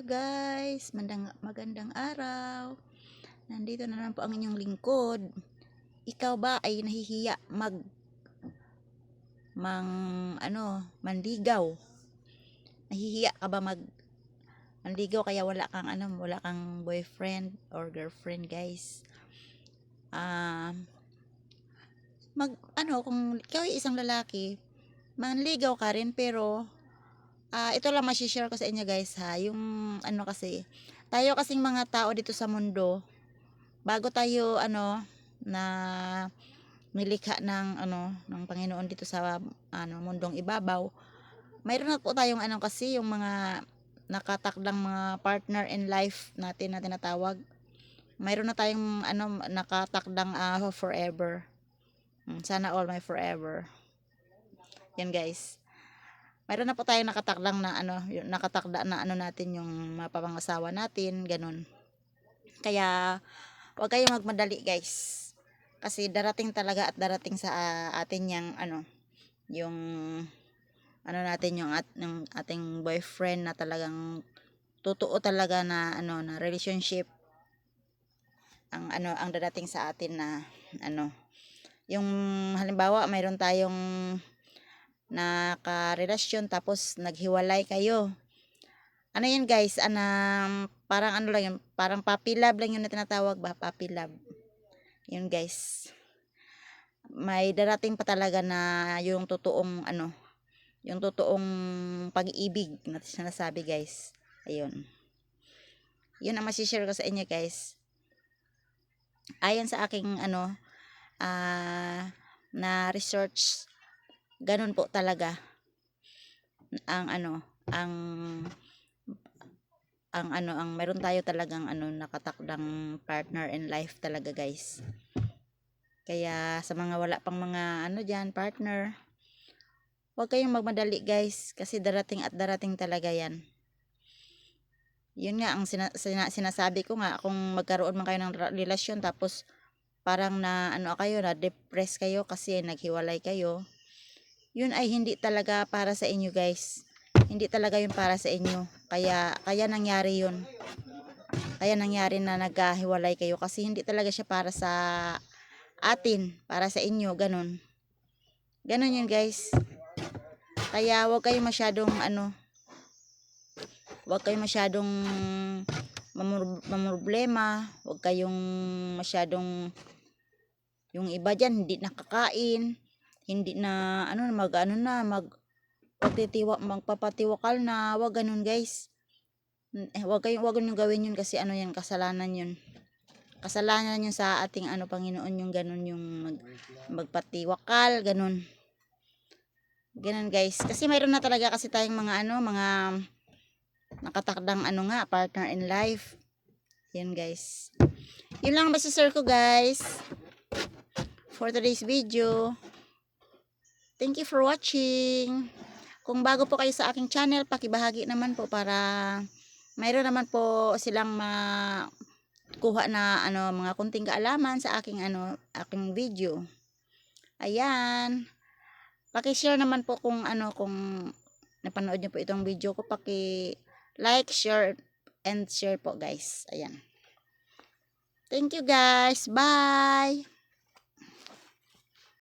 Guys, magandang, magandang araw. Nandito na naman po ang inyong lingkod. Ikaw ba ay nahihiya mag mang ano, manligaw? Nahihiya ka ba mag manligaw kaya wala kang ano, wala kang boyfriend or girlfriend, guys? Ah mag ano, kung ikaw ay isang lalaki, manligaw ka rin pero Ah, ito lang mashi-share ko sa inyo guys ha, yung ano kasi, tayo kasing mga tao dito sa mundo, bago tayo ano na nilikha ng ano ng Panginoon dito sa ano mundong ibabaw. Mayroon na po tayong ano kasi yung mga nakatakdang mga partner in life natin na tinatawag. Mayroon na tayong ano nakatakdang ah, forever. Hmm, Sana all my forever. Yan guys mayroon na po tayong nakatakdang na ano, yung nakatakda na ano natin yung mapapangasawa natin, ganun. Kaya huwag kayong magmadali, guys. Kasi darating talaga at darating sa ah, atin yung ano, yung ano natin yung, at, yung ating boyfriend na talagang totoo talaga na ano na relationship ang ano ang darating sa atin na ano yung halimbawa mayroon tayong nakarelasyon tapos naghiwalay kayo. Ano yan guys? Anang parang ano lang yun, parang puppy love lang yun na tinatawag ba? Puppy love. Yun guys. May darating pa talaga na yung totoong ano, yung totoong pag-ibig na sinasabi guys. Ayun. Yun ang masishare ko sa inyo guys. Ayon sa aking ano, ah, na research ganun po talaga. Ang ano ang ang ano ang meron tayo talagang ano nakatakdang partner in life talaga guys. Kaya sa mga wala pang mga ano diyan partner huwag kayong magmadali guys. Kasi darating at darating talaga yan. Yun nga ang sina, sina, sinasabi ko nga kung magkaroon man kayo ng relasyon tapos parang na ano kayo na depress kayo kasi naghiwalay kayo yun ay hindi talaga para sa inyo guys. Hindi talaga yun para sa inyo. Kaya, kaya nangyari yun. Kaya nangyari na nagkahiwalay kayo kasi hindi talaga siya para sa atin, para sa inyo, ganun. Ganun yun guys. Kaya wag kayo masyadong ano, wag kayo masyadong mamroblema, wag kayong masyadong yung iba dyan hindi nakakain, hindi na ano mag ano na mag pagtitiwa magpapatiwakal na wag ganun guys. Eh, wag kayong wag niyo gawin yun kasi ano yan kasalanan yun. Kasalanan yun sa ating ano Panginoon yung ganun yung mag, magpatiwakal ganun. Ganun guys. Kasi mayroon na talaga kasi tayong mga ano mga nakatakdang ano nga partner in life. Yan guys. Yun lang basta sir ko guys for today's video Thank you for watching. Kung bago po kayo sa aking channel, pakibahagi naman po para mayroon naman po silang makuha na ano mga kunting kaalaman sa aking ano aking video. Ayan. Paki-share naman po kung ano kung napanood niyo po itong video ko, paki like, share and share po guys. Ayan. Thank you guys. Bye.